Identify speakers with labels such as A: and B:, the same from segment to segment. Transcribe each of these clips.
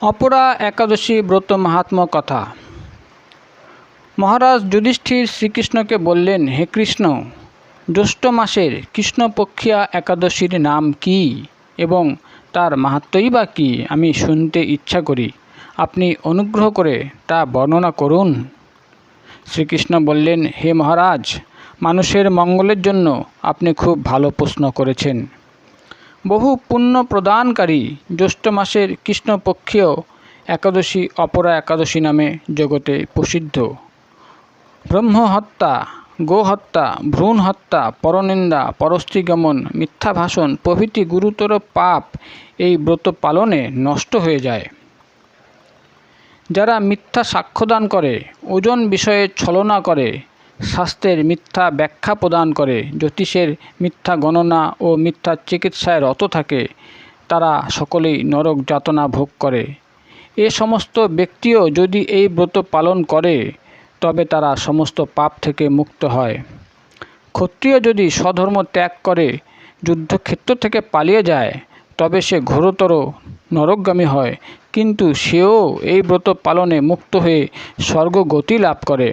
A: অপরা একাদশী ব্রত মাহাত্ম্য কথা। মহারাজ যুধিষ্ঠির শ্রীকৃষ্ণকে বললেন, হে কৃষ্ণ, জ্যৈষ্ঠ মাসের কৃষ্ণপক্ষিয়া একাদশীর নাম কি এবং তার মাহাত্মই বা কী? আমি শুনতে ইচ্ছা করি। আপনি অনুগ্রহ করে তা বর্ণনা করুন। শ্রীকৃষ্ণ বললেন, হে মহারাজ, মানুষের মঙ্গলের জন্য আপনি খুব ভালো প্রশ্ন করেছেন। বহু পুণ্য প্রদানকারী জ্যৈষ্ঠ মাসের কৃষ্ণপক্ষীয় একাদশী অপরা একাদশী নামে জগতে প্রসিদ্ধ। ব্রহ্মহত্যা, গোহত্যা ভ্রূণ হত্যা পরনিন্দা, পরস্ত্রীগমন মিথ্যা ভাষণ প্রভৃতি গুরুতর পাপ এই ব্রত পালনে নষ্ট হয়ে যায়। যারা মিথ্যা সাক্ষ্যদান করে, ওজন বিষয়ে ছলনা করে স্বাস্থ্যের মিথ্যা ব্যাখ্যা প্রদান করে, জ্যোতিষের মিথ্যা গণনা ও মিথ্যা চিকিৎসায় রত থাকে, তারা সকলেই নরক যাতনা ভোগ করে। এ সমস্ত ব্যক্তিও যদি এই ব্রত পালন করে, তবে তারা সমস্ত পাপ থেকে মুক্ত হয়। ক্ষত্রিয় যদি স্বধর্ম ত্যাগ করে, যুদ্ধক্ষেত্র থেকে পালিয়ে যায়, তবে সে ঘোরতর নরকগামী হয়, কিন্তু সেও এই ব্রত পালনে মুক্ত হয়ে স্বর্গগতি লাভ করে।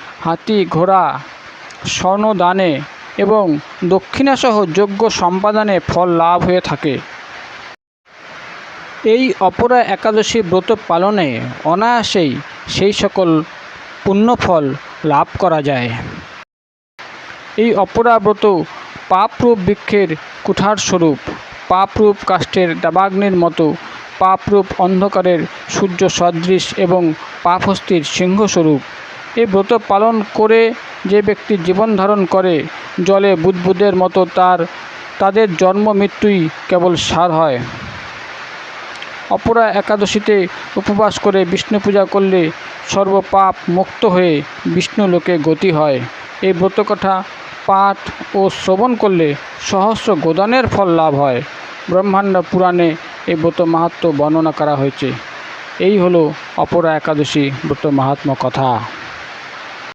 A: হাতি, ঘোড়া, স্বর্ণদানে এবং দক্ষিণাসহ যোগ্য সম্পাদনে ফল লাভ হয়ে থাকে। এই অপরা একাদশী ব্রত পালনে অনায়াসেই সেই সকল পুণ্যফল লাভ করা যায়। এই অপরা ব্রত পাপরূপ বৃক্ষের কুঠার স্বরূপ, পাপরূপ কাষ্ঠের দাবাগ্নির মতো, পাপরূপ অন্ধকারের সূর্য সদৃশ এবং পাপহস্তির সিংহস্বরূপ এই ব্রত পালন করে যে ব্যক্তি জীবন ধারণ করে, জলে বুদবুদের মতো তার, তাদের জন্ম মৃত্যুই কেবল সার হয়। অপরা একাদশীতে উপবাস করে বিষ্ণু পূজা করলে সর্বপাপ মুক্ত হয়ে বিষ্ণু লোকে গতি হয়। এই ব্রতকথা পাঠ ও শ্রবণ করলে সহস্র গোদানের ফল লাভ হয়। ব্রহ্মাণ্ড পুরাণে এই ব্রত মাহাত্ম্য বর্ণনা করা হয়েছে। এই হলো অপরা একাদশী ব্রত মাহাত্ম্য কথা।